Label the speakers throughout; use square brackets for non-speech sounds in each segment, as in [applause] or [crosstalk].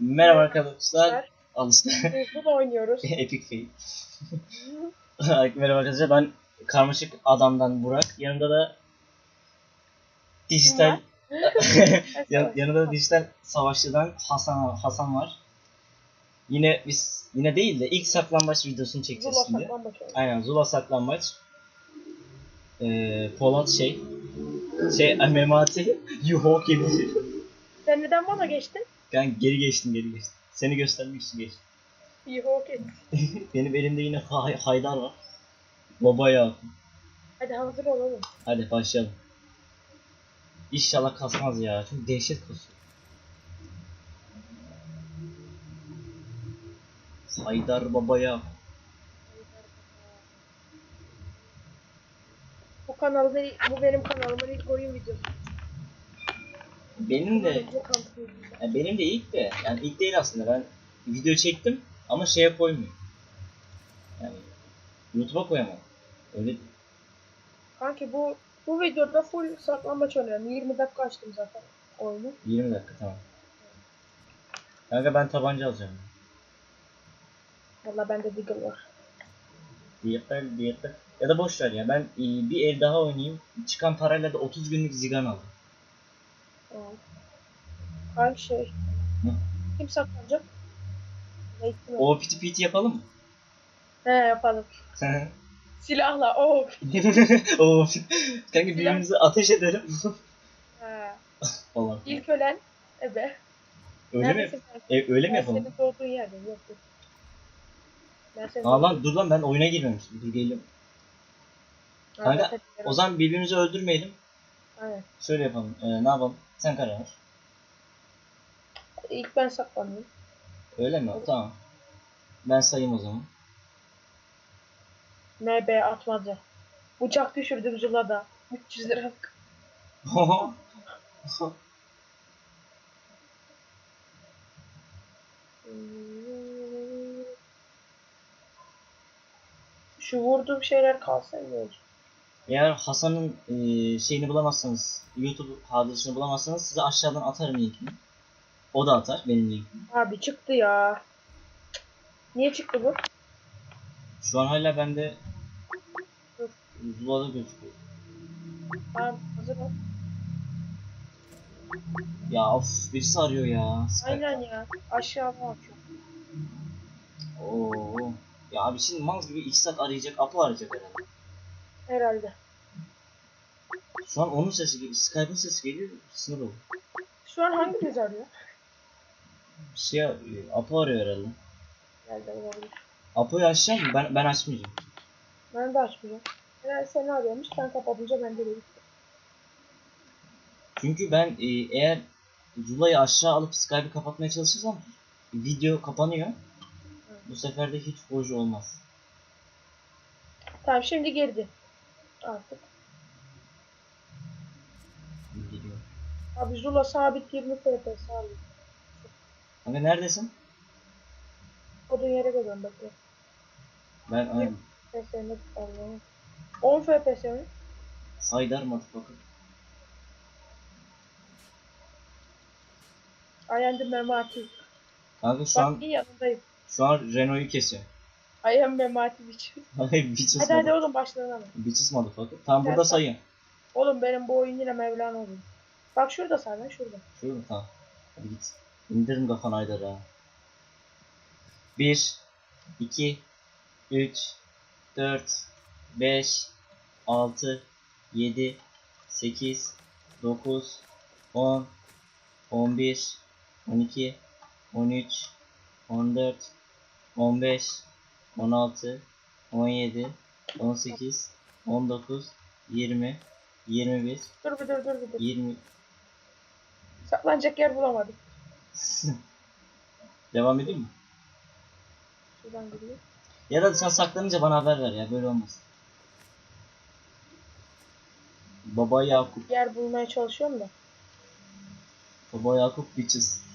Speaker 1: Merhaba arkadaşlar. Alıştı.
Speaker 2: Biz da oynuyoruz.
Speaker 1: [laughs] Epic fail. [laughs] [laughs] Merhaba arkadaşlar ben Karmaşık Adam'dan Burak. Yanımda da dijital yanında da dijital savaşçıdan Hasan var. Hasan var. Yine biz yine değil de ilk saklambaç videosunu çekeceğiz Zula şimdi. Saklambaç. Aynen Zula saklambaç. Ee, Polat şey şey Memati Yuhok edici.
Speaker 2: Sen neden bana geçtin?
Speaker 1: Ben geri geçtim geri geçtim. Seni göstermek için geçtim. İyi okey. [laughs] Benim elimde yine hay- haydar var. Baba ya.
Speaker 2: Hadi hazır olalım.
Speaker 1: Hadi başlayalım. İnşallah kasmaz ya. Çünkü dehşet kasıyor. Haydar baba ya.
Speaker 2: Bu kanalda beni, bu benim kanalımın ilk oyun videosu.
Speaker 1: Benim de yani benim de ilk de yani ilk değil aslında ben video çektim ama şeye koymuyorum. Yani YouTube'a koyamam. Öyle
Speaker 2: Kanki bu bu videoda full saklambaç oynuyorum. 20 dakika açtım zaten oyunu.
Speaker 1: 20 dakika tamam. Kanka ben tabanca alacağım.
Speaker 2: Valla bende Deagle var.
Speaker 1: Deagle, Deagle. Ya da boş ver ya. Ben e, bir el daha oynayayım. Çıkan parayla da 30 günlük zigan alayım.
Speaker 2: Evet. Hangi şey? Hı? Kim saklanacak?
Speaker 1: O piti piti yapalım mı?
Speaker 2: He yapalım. Silahla o
Speaker 1: [laughs] o Kanka birbirimize ateş edelim.
Speaker 2: ha. [laughs] Allah. İlk ölen ebe.
Speaker 1: Öyle Neredesin mi? E, öyle mi yapalım? Senin doğduğun yerde yok. Aa lan dur lan ben oyuna girmemiştim. Dur geliyorum. Kanka o zaman birbirimizi öldürmeyelim. Aynen. Şöyle yapalım. Ee, ne yapalım? Sen karar ver.
Speaker 2: İlk ben saklanayım.
Speaker 1: Öyle mi? Evet. Tamam. Ben sayayım o zaman.
Speaker 2: MB atmaca. Uçak düşürdüm Zula'da. 300 lira. [laughs] Şu vurduğum şeyler kalsın olacak.
Speaker 1: Eğer Hasan'ın e, şeyini bulamazsanız, YouTube adresini bulamazsanız size aşağıdan atarım linkini. O da atar benim linkimi.
Speaker 2: Abi çıktı ya. Niye çıktı bu?
Speaker 1: Şu an hala bende Zula'da gözüküyor.
Speaker 2: Tamam hazır ol.
Speaker 1: Ya of birisi arıyor ya.
Speaker 2: Aynen ya. Aşağı mı atıyor?
Speaker 1: Oo. Ya abi şimdi mans gibi 2 saat arayacak, apı arayacak herhalde. Herhalde. Şu an onun sesi geliyor. Skype'ın sesi geliyor. Sınır oldu.
Speaker 2: Şu an hangi kız arıyor?
Speaker 1: Siyah şey, e, Apo arıyor herhalde. Herhalde olabilir. Apo'yu açacağım mı? Ben, ben açmayacağım.
Speaker 2: Ben de açmayacağım. Herhalde seni arıyormuş. Ben kapatınca ben de gittim.
Speaker 1: Çünkü ben e, eğer Zula'yı aşağı alıp Skype'ı kapatmaya çalışırsam video kapanıyor. Evet. Bu sefer de hiç hoş olmaz.
Speaker 2: Tamam şimdi girdi artık. Abi Zula sabit 20 FPS abi.
Speaker 1: Abi neredesin?
Speaker 2: Odun yere geliyorum bakayım.
Speaker 1: Ben aynı. FPS'ini
Speaker 2: tutarım. 10 FPS mi?
Speaker 1: Saydar motherfucker.
Speaker 2: Ayandım ben Mati.
Speaker 1: Abi şu Bak, an iyi yanındayım. şu an Renault'u kesiyor.
Speaker 2: I am be Marty Bitch.
Speaker 1: [laughs] Hayır bitches Hadi hadi
Speaker 2: oğlum başlayalım. hemen.
Speaker 1: Bitches motherfucker. Tamam burada Sen- sayın.
Speaker 2: Oğlum benim bu oyun yine Mevlana oldu. Bak şurada sahne şurada.
Speaker 1: Şurada mi? Tamam. Hadi git. İndirin kafanı Haydar ha. 1 2 3 4 5 6 7 8 9 10 11 12 13 14 15 16, 17, 18, 19, 20, 21, Dur bir dur dur bir dur. 20.
Speaker 2: Saklanacak yer bulamadım. [laughs] Devam edeyim mi? Şuradan gidiyor.
Speaker 1: Ya da sen saklanınca bana haber ver ya böyle olmaz. Baba Yakup.
Speaker 2: Yer bulmaya çalışıyorum da.
Speaker 1: Baba Yakup bitches.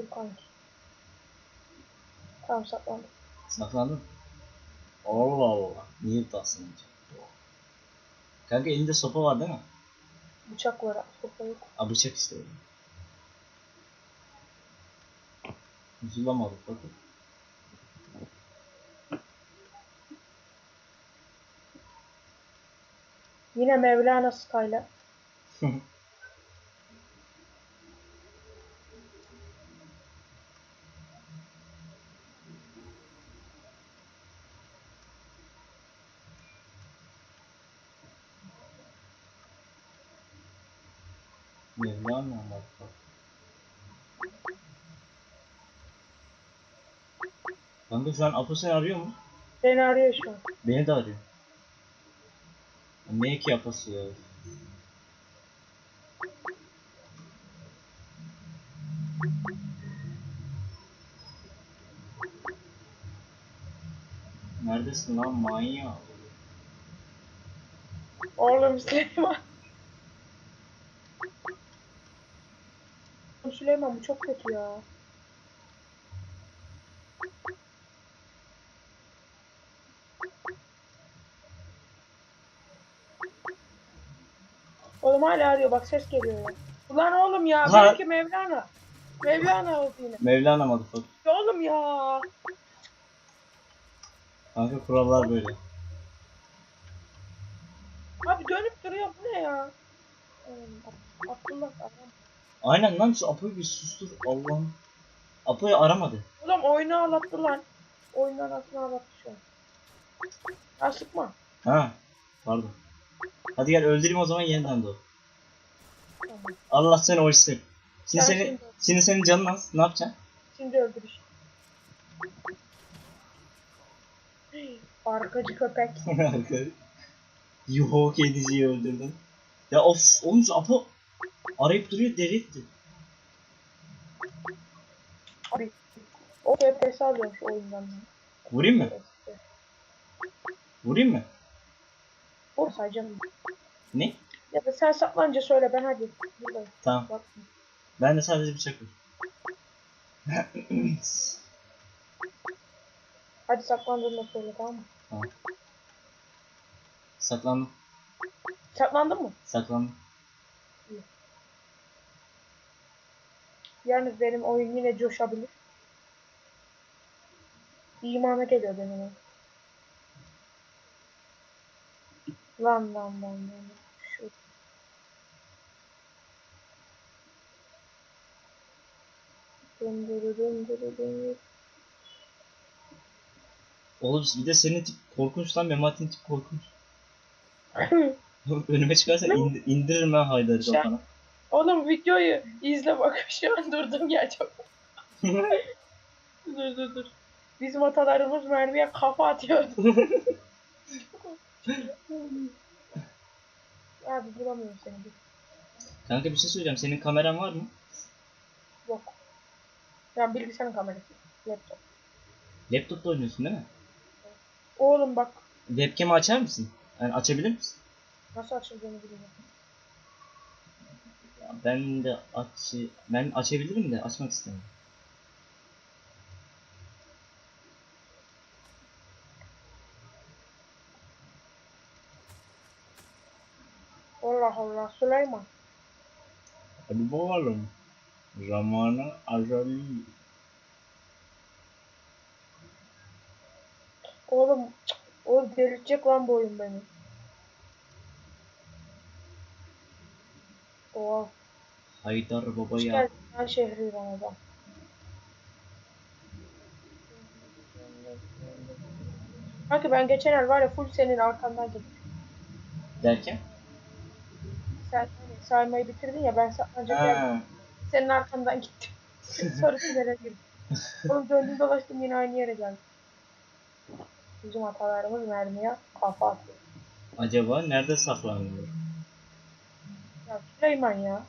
Speaker 2: Dur kanki. Tamam saklandım.
Speaker 1: Saklandın. Allah Allah. Niye taslanınca? Kanka elinde sopa var değil mi?
Speaker 2: Bıçak var. Sopa yok.
Speaker 1: Aa bıçak işte. Zulamadık bakın.
Speaker 2: Yine Mevlana Sky'la. [laughs]
Speaker 1: Yerini almam lazım. Kanka şu an Apo seni arıyor mu?
Speaker 2: Seni arıyor şu an.
Speaker 1: Beni de arıyor. Ne ki Apo'su ya? Neredesin lan manyak?
Speaker 2: Oğlum Süleyman. Süleyman bu çok kötü ya. Oğlum hala arıyor bak ses geliyor. Ulan oğlum ya Ulan... belki Mevlana. Mevlana oldu yine.
Speaker 1: Mevlana mı
Speaker 2: Ya oğlum ya.
Speaker 1: Kanka kurallar böyle.
Speaker 2: Abi dönüp duruyor bu ne ya?
Speaker 1: Aklımda kalmadı. Aynen lan şu Apo'yu bir sustur Allah'ım. Apo'yu aramadı.
Speaker 2: Ulan oyunu ağlattı lan. Oyunu anasını ağlattı şu an. Ha sıkma.
Speaker 1: Ha pardon. Hadi gel öldüreyim o zaman yeniden doğ. Allah seni oysun. Şimdi Ben senin, şimdi- şimdi senin canın az. Ne yapacaksın?
Speaker 2: Şimdi öldürüş. Arkacı köpek. [laughs]
Speaker 1: Yuhok ediciyi öldürdün. Ya of olmuş şu Apo Arayıp duruyor deli etti.
Speaker 2: Abi, o FPS alıyormuş oyundan.
Speaker 1: Vurayım mı? Vurayım mı? Vur sayacağım. Ne?
Speaker 2: Ya da sen saklanca söyle ben hadi.
Speaker 1: Buradayım. Tamam. Bak. Ben de sadece bir vur.
Speaker 2: hadi saklandın saklandığında söyle tamam mı? Tamam. Saklandım. Saklandın mı? Saklandım. Yalnız benim oyun yine coşabilir. İmana geliyor benim. Lan lan lan lan. Şu.
Speaker 1: Dum dum dum Oğlum bir de senin tip korkunç lan Memati'nin tip korkunç. [laughs] [laughs] Önüme çıkarsa indir, indiririm ben Haydar'ı şey.
Speaker 2: Oğlum videoyu izle bak [laughs] şu an durdum çok. [laughs] dur dur dur. Biz atalarımız mermiye kafa atıyordu.
Speaker 1: Abi bulamıyorum seni. Kanka bir şey söyleyeceğim. Senin kameran var mı?
Speaker 2: Yok. Ya bilgisayarın kamerası. Laptop.
Speaker 1: Laptopta oynuyorsun değil mi? Oğlum bak. Webcam'i açar mısın? Yani açabilir misin?
Speaker 2: Nasıl açıldığını bilmiyorum.
Speaker 1: Ben de aç ben açabilirim de açmak istemiyorum.
Speaker 2: Allah Allah Süleyman.
Speaker 1: Hadi e, bakalım. Zamanı azalıyor.
Speaker 2: Oğlum, cık, oğlum delirtecek lan bu oyun beni. Oha.
Speaker 1: Haydar baba ya. geldin her şehri Ramazan.
Speaker 2: Kanka ben geçen el var ya full senin arkandan gittim. Derken? Sen hani saymayı bitirdin ya ben sadece senin arkandan gittim. [laughs] Sonra sinirlere girdim. Oğlum döndüm dolaştım yine aynı yere geldim. Bizim hatalarımız mermiye kafa atıyor.
Speaker 1: Acaba nerede saklanıyor?
Speaker 2: Ya Süleyman ya.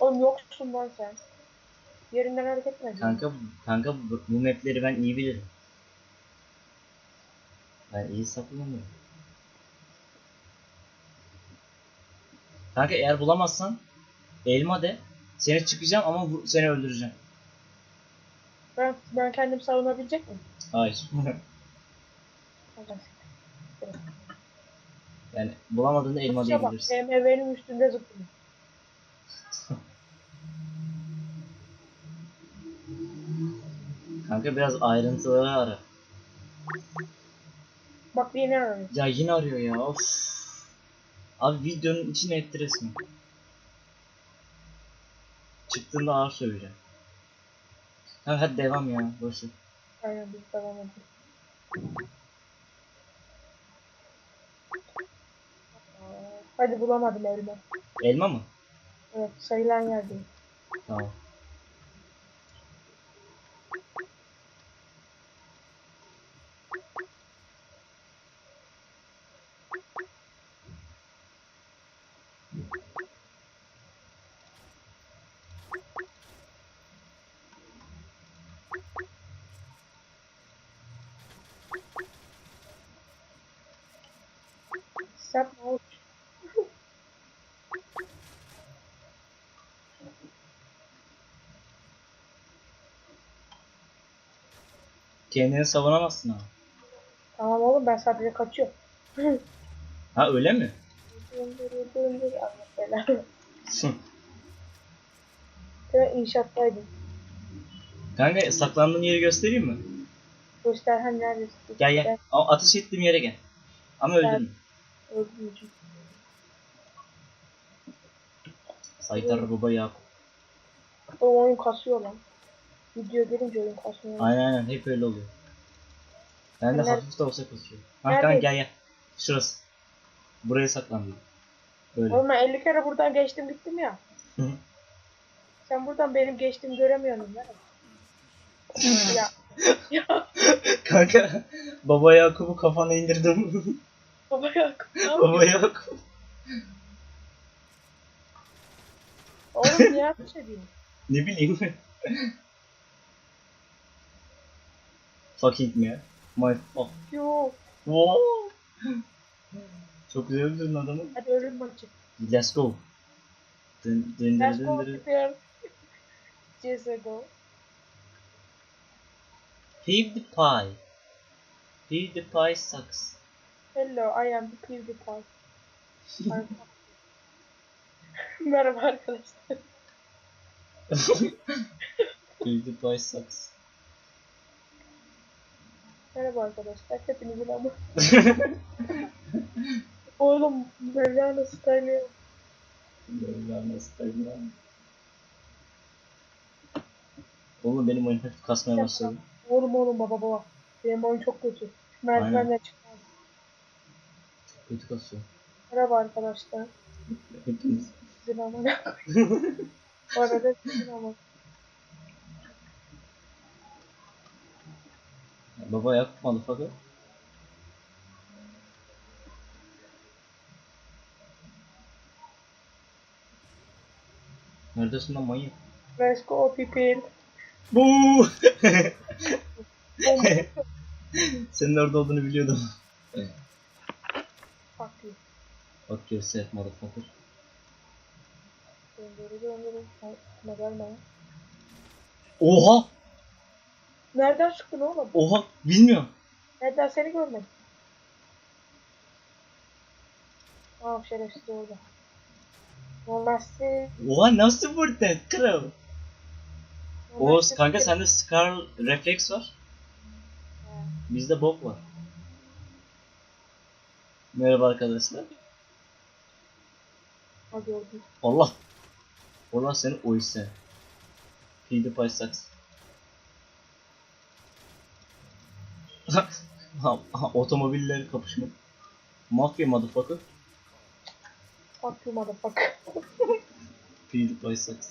Speaker 2: Oğlum yoksun lan sen. Yerinden hareket etme.
Speaker 1: Kanka, kanka bu, mapleri ben iyi bilirim. Ben iyi saklanıyorum. Kanka eğer bulamazsan elma de seni çıkacağım ama seni öldüreceğim.
Speaker 2: Ben, ben kendim savunabilecek miyim?
Speaker 1: Hayır. [laughs] Yani bulamadığında elma diyebilirsin.
Speaker 2: bak, diyebilirsin. MMV'nin üstünde zıplıyor.
Speaker 1: Kanka biraz ayrıntıları ara.
Speaker 2: Bak yine arıyor.
Speaker 1: Ya yine arıyor ya of. Abi videonun içine etti resmen. Çıktığında ağır söyleyeceğim. Ha hadi devam ya. boşu.
Speaker 2: Aynen biz devam edelim. Hadi bulamadım elma. Elma mı? Evet sayılan yerde. Tamam.
Speaker 1: Step out. Kendini savunamazsın ama.
Speaker 2: Tamam oğlum ben sadece kaçıyorum. [laughs] ha öyle mi? Ben inşaattaydım.
Speaker 1: Kanka saklandığım yeri göstereyim mi?
Speaker 2: Göster hem hani neredesin?
Speaker 1: Gel gel. A- ateş ettiğim yere gel. Ama öldün mü? Öldüm. Saydar baba ya.
Speaker 2: O oyun kasıyor lan. Video görünce oyun kasmıyor.
Speaker 1: Aynen aynen hep öyle oluyor. Ben de hafif de olsa kasıyorum. Ha kanka gel gel. Şurası. Buraya saklandım.
Speaker 2: Böyle. Oğlum ben 50 kere buradan geçtim gittim ya. Sen buradan benim geçtiğimi göremiyorsun ya
Speaker 1: [laughs] ya kanka baba Yakup'u kafana indirdim.
Speaker 2: [laughs] baba yok.
Speaker 1: baba Yakup.
Speaker 2: Oğlum niye ateş ediyorsun?
Speaker 1: Ne bileyim. Fucking me. My fuck you. Çok güzel öldürdün adamı.
Speaker 2: Hadi ölüm maçı.
Speaker 1: Let's go. Dın dın Let's dın go dın. go. CSGO. Heave the pie. Heave the pie sucks.
Speaker 2: Hello, I am the PewDiePie. [laughs] Merhaba arkadaşlar.
Speaker 1: PewDiePie [laughs] sucks.
Speaker 2: Merhaba arkadaşlar, hepinizin ama. [laughs] Oğlum, Mevlana Stanley.
Speaker 1: Mevlana Stanley. Oğlum benim oyun hafif kasmaya başladı.
Speaker 2: Oğlum oğlum baba baba. Benim oyun çok kötü. Merdivenle çıkmaz.
Speaker 1: Çok kötü kasıyor.
Speaker 2: Merhaba arkadaşlar. Hepiniz. Sizin ama. [laughs] Bu arada sizin ama.
Speaker 1: Baba yak motherfucker. Neredesin lan manyak?
Speaker 2: Let's go people. Bu.
Speaker 1: [laughs] Senin orada olduğunu biliyordum. Fuck you. Fuck yourself motherfucker. Oha!
Speaker 2: Nereden çıktı ne oğlum?
Speaker 1: Oha bilmiyorum.
Speaker 2: Nereden seni görmedim? Tamam şerefsiz oldu. Olmazsın.
Speaker 1: Oha nasıl vurdun kral? Oğuz kanka sende Scar reflex var. Bizde Bob var. Merhaba arkadaşlar. Hadi oğlum. Allah. Allah seni oysa. PewDiePie sucks. Otomobiller kapışma. Mafya motherfucker.
Speaker 2: Fuck you motherfucker.
Speaker 1: PewDiePie [laughs] sucks.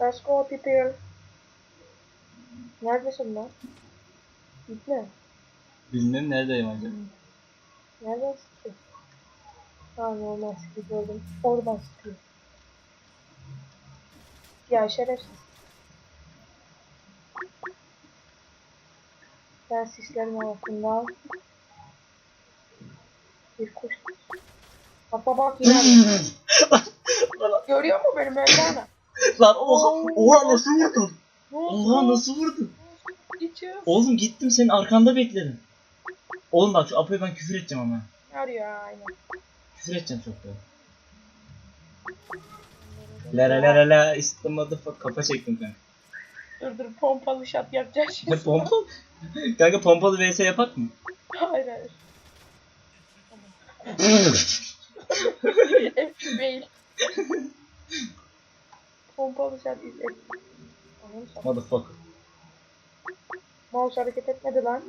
Speaker 2: Let's go people. Neredesin lan? Gitme.
Speaker 1: Bilmem neredeyim acaba. Hmm.
Speaker 2: Neredesin? Ha normal sıkıntı oldum. Oradan sıkıyor. Ya şerefsiz. Ben sislerin arasından bir kuş. Bak bak yine. [laughs] Görüyor mu beni Mevlana?
Speaker 1: Lan oha, oha nasıl vurdun? Oha nasıl vurdun? Geçiyorum. Oğlum gittim senin arkanda bekledim. Oğlum bak şu Apo'ya ben küfür edeceğim ama.
Speaker 2: Arıyor aynen.
Speaker 1: Küfür edeceğim çok da. La la la la la is the motherfucker. Kafa çektim kanka.
Speaker 2: Dur dur pompalı şat yapacağız şimdi.
Speaker 1: Ne pompa? kanka pompalı vs yapak mı?
Speaker 2: Hayır hayır. F [laughs] değil. Pompalı şat izle. Motherfucker. Mouse hareket etmedi lan.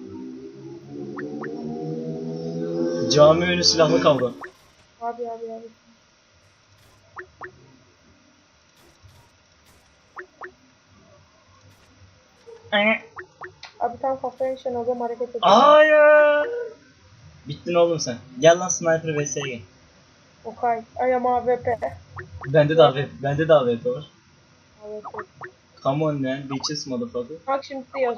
Speaker 1: Cami önü silahlı kavga.
Speaker 2: Abi abi abi. Hani Abi tam haftaya nişan oldum hareket edeceğim.
Speaker 1: Hayır. Bittin oğlum sen. Gel lan sniper vs'ye gel.
Speaker 2: Okay. I am AWP.
Speaker 1: Bende de AWP, bende de AWP var. AWP. Come on man, bitches motherfucker.
Speaker 2: Bak şimdi yaz.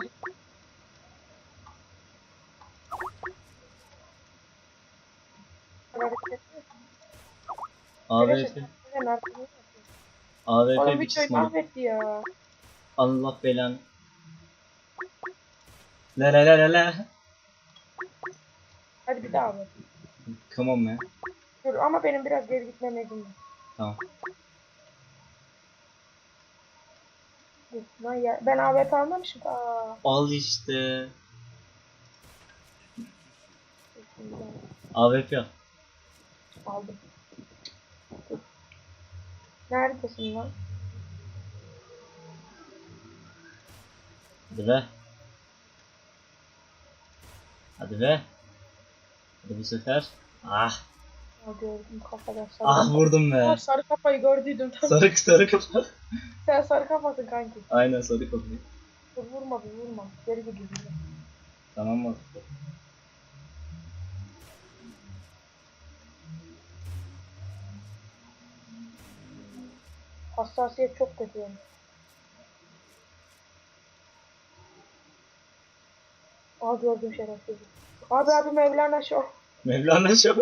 Speaker 1: AWP. AWP bitches motherfucker. Allah belanı. La la la la la.
Speaker 2: Hadi bir daha anlat. Come on man. Dur ama benim biraz geri gitmem lazım. Tamam. Ya, ben AWP almamışım. Aa.
Speaker 1: Al işte. AWP al.
Speaker 2: Aldım. Neredesin lan?
Speaker 1: Bre. Hadi be. Hadi bu sefer. Ah.
Speaker 2: gördüm kafada
Speaker 1: sarı. Ah vurdum be. Ha,
Speaker 2: sarı kafayı gördüydüm.
Speaker 1: Tabii. Sarı sarı kafa.
Speaker 2: Sen sarı kafasın kanki.
Speaker 1: Aynen sarı kafayı.
Speaker 2: Dur vurma bir vurma. Geri gidiyor. Tamam mı? Hassasiyet çok kötü yani. Aa gördüm şerefsiz. Abi abi Mevlana Şah.
Speaker 1: Mevlana Şah.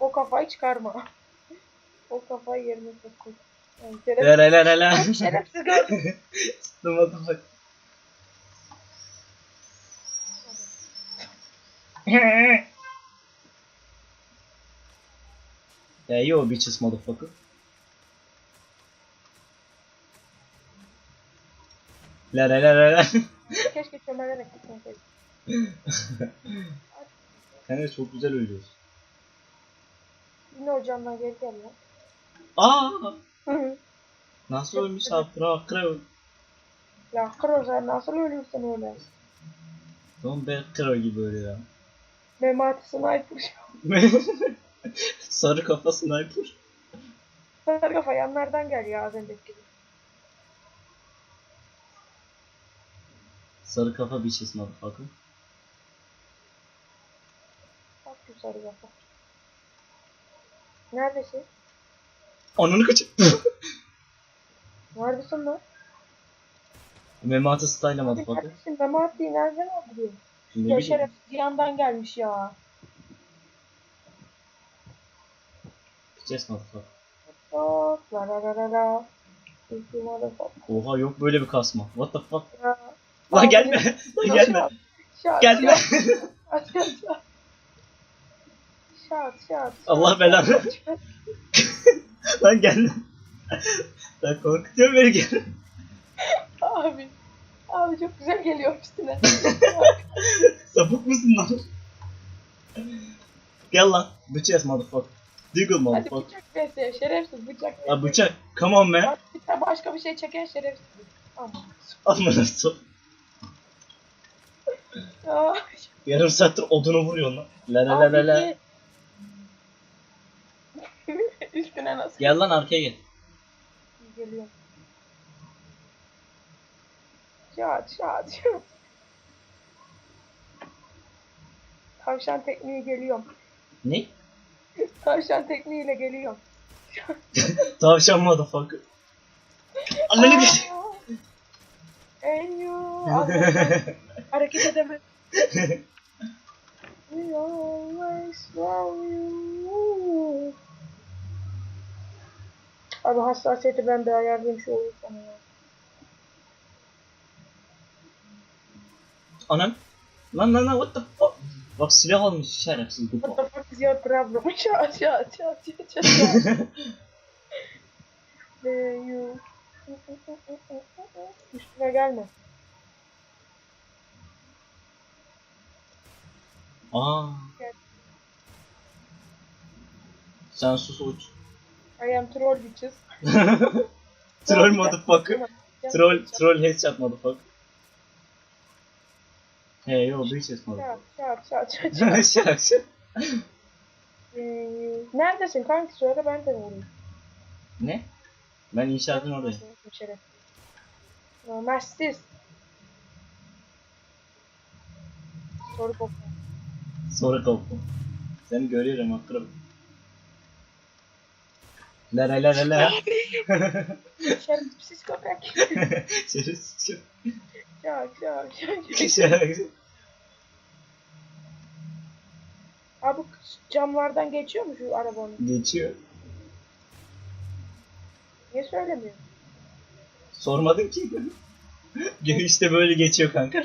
Speaker 2: o kafayı çıkarma. O kafayı yerine sokul. Yani şerefsiz. La la la la.
Speaker 1: şerefsiz gördüm. Sıkılmadım bak. [laughs] yeah, you a bitches motherfucker. La la la la la.
Speaker 2: Keşke çömelerek gitmeseydim.
Speaker 1: Kanka çok güzel ölüyorsun.
Speaker 2: Yine hocamdan geri gelme.
Speaker 1: Aa! [laughs] nasıl ölmüş hakkına hakkına öl.
Speaker 2: Ya kro sen nasıl ölürsün öyle?
Speaker 1: Don ben kro gibi ölüyor.
Speaker 2: Memati sniper. [laughs]
Speaker 1: Sarı kafa sniper.
Speaker 2: Sarı kafa yanlardan geliyor az önceki gibi.
Speaker 1: Sarı kafa bir biçiz motherfucker.
Speaker 2: Çok güzel kafa. Neredesin? Ananı kaçır. Neredesin lan?
Speaker 1: Memati style motherfucker. Neredesin?
Speaker 2: Memati nereden aldın? Ne ya şey- yandan gelmiş ya.
Speaker 1: Biçiz motherfucker.
Speaker 2: Hop la la la la la.
Speaker 1: Oha yok böyle bir kasma. What the fuck? Ya. Lan gelme. [laughs] gelme. Gelme. Allah belanı. [laughs] Lan gelme. Lan korkutuyor beni gel.
Speaker 2: Abi. Abi çok güzel geliyor üstüne.
Speaker 1: [laughs] Sapık mısın lan? Gel lan. Bıçak motherfuck. Deagle Hadi bıçak
Speaker 2: besle. Şerefsiz bıçak
Speaker 1: besle. Lan bıçak. Come on man.
Speaker 2: bir başka bir şey çeken şerefsiz.
Speaker 1: Aman. Amına sok. Yarım saattir odunu vuruyor lan. La la la la la. [laughs] Üstüne nasıl? Gel lan arkaya gel. Geliyorum.
Speaker 2: Çat çat çat. Tavşan tekniği geliyorum. Ne? [laughs] Tavşan tekniğiyle geliyorum.
Speaker 1: [laughs] Tavşan motherfucker. Ananı geçti.
Speaker 2: Eyyo. [laughs] Hareket edemem. We always love you. Abi hassasiyeti ben bir ayarlayayım şu oyun sana ya.
Speaker 1: Anam. Lan lan lan what the fuck? Bak silah almış şerefsiz
Speaker 2: bu. What the fuck is your problem? Aşağı aşağı aşağı aşağı aşağı. you Üstüne gelme.
Speaker 1: Aa. Gel. Sen sus uç.
Speaker 2: I am troll bitches. [laughs]
Speaker 1: troll motherfucker. troll, troll headshot motherfucker. Hey yo bitches motherfucker.
Speaker 2: Şak şak şak [laughs] şak. Şak ee, Neredesin kanki söyle ben de vurayım.
Speaker 1: Ne? Ben inşaatın oradayım. İçeri.
Speaker 2: Normal siz. Soru koptu.
Speaker 1: Soru koptu. Seni görüyorum oturup. La la la la.
Speaker 2: Şerefsiz köpek. Şerefsiz köpek. Şak şak şak. Abi camlardan geçiyor mu şu arabanın? Geçiyor. Niye söylemiyorsun?
Speaker 1: Sormadım ki. Gün [laughs] böyle geçiyor kanka.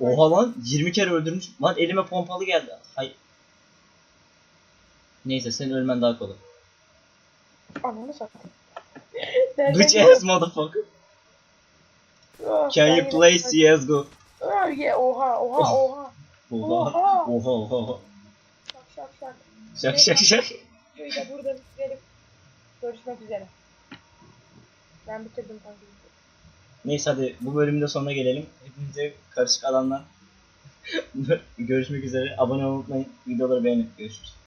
Speaker 1: Oha lan 20 kere öldürmüş. Lan elime pompalı geldi. Hay. Neyse senin ölmen daha kolay.
Speaker 2: Ananı sattım.
Speaker 1: Bitch [laughs] ass motherfucker. Ah, Can you play CSGO?
Speaker 2: Oh, yeah, oha, oha, oha.
Speaker 1: Oha, oha, oha. Şak şak şak. Şak şak şak
Speaker 2: videoyu da burada bitirelim. Görüşmek üzere. Ben bitirdim kanka.
Speaker 1: Neyse hadi bu bölümde sonuna gelelim. Hepinize karışık alanlar. [laughs] görüşmek üzere. Abone olmayı unutmayın. Videoları beğenip görüşürüz.